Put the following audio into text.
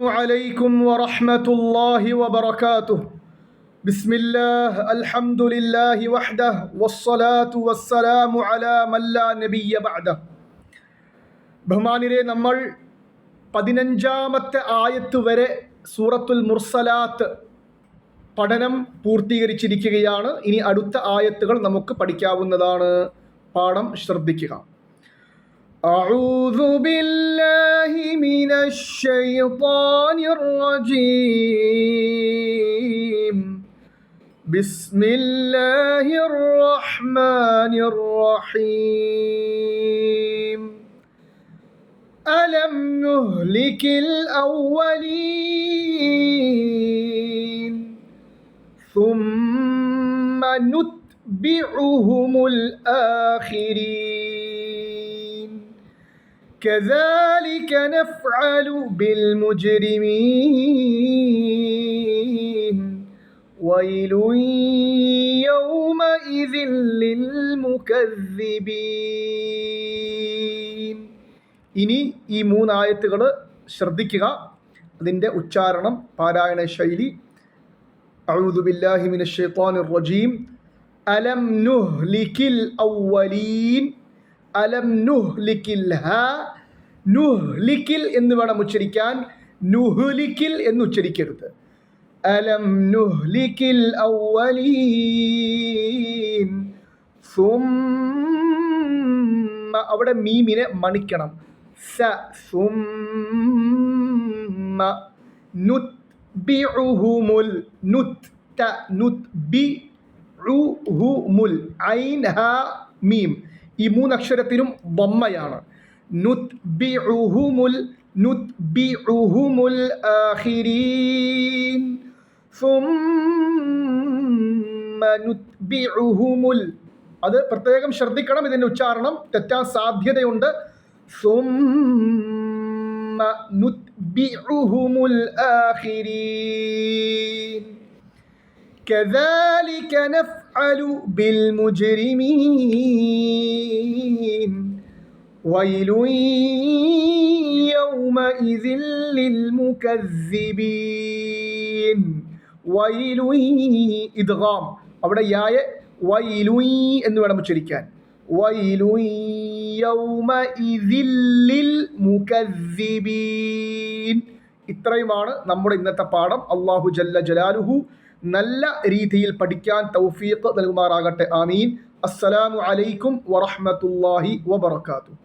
عليكم ورحمة الله وبركاته بسم الله الحمد لله وحده والصلاة والسلام على من لا نبي بعده ബഹുമാനിരെ നമ്മൾ പതിനഞ്ചാമത്തെ ആയത്ത് വരെ സൂറത്തുൽ മുർസലാത്ത് പഠനം പൂർത്തീകരിച്ചിരിക്കുകയാണ് ഇനി അടുത്ത ആയത്തുകൾ നമുക്ക് പഠിക്കാവുന്നതാണ് പാഠം ശ്രദ്ധിക്കുക أعوذ بالله من الشيطان الرجيم. بسم الله الرحمن الرحيم. ألم نهلك الأولين؟ ثم نتبعهم الآخرين. كذلك نفعل بالمجرمين ويل يومئذ للمكذبين ഇനി ഈ മൂന്നായത്തുകൾ ശ്രദ്ധിക്കുക അതിൻ്റെ ഉച്ചാരണം പാരായണ ശൈലി أعوذ بالله من الشيطان الرجيم ألم نهلك الأولين അലം നുഹ്ലിക്കിൽ ഹ? നുഹ്ലിക്കിൽ എന്ന് വേണം ഉച്ചരിക്കാൻ. നുഹ്ലിക്കിൽ എന്ന് ഉച്ചരിക്കരുത്. അലം നുഹ്ലിക്കിൽ അവിടെ മീമിനെ മണിക്കണം. സ സുമ്മ. നുത്ബിഉഹുമുൽ നുത് ത നുത്ബിഉഹുമുൽ. ഐൻ ഹ മീം. ഈ മൂന്നക്ഷരത്തിനും ബൊമ്മയാണ് നുത്ബിഉഹുമുൽ നുത്ബിഉഹുമുൽ ആഖിരീൻ ثم നുത്ബിഉഹുമുൽ അത് പ്രത്യേകം ശ്രദ്ധിക്കണം ഇതിൻ്റെ ഉച്ചാരണം തെറ്റാൻ സാധ്യതയുണ്ട് ثم നുത്ബിഉഹുമുൽ ആഖിരീൻ كذلك نفعل بالمجرمين ويل يومئذ للمكذبين ويل ഇദ്ഗാം അവിടെ യായ വൈലുയി എന്ന് വേണം ഉച്ചരിക്കാൻ വൈലു യൗമഇദില്ലിൽ മുകദ്ദിബീൻ ഇത്രയുമാണ് നമ്മുടെ ഇന്നത്തെ പാഠം അള്ളാഹു ജല്ല ജലാലുഹു നല്ല രീതിയിൽ പഠിക്കാൻ തൗഫീഖ് നൽകുമാറാകട്ടെ. ആമീൻ. അസ്സലാമു അലൈക്കും വറഹ്മത്തുള്ളാഹി വബറകാതുഹു.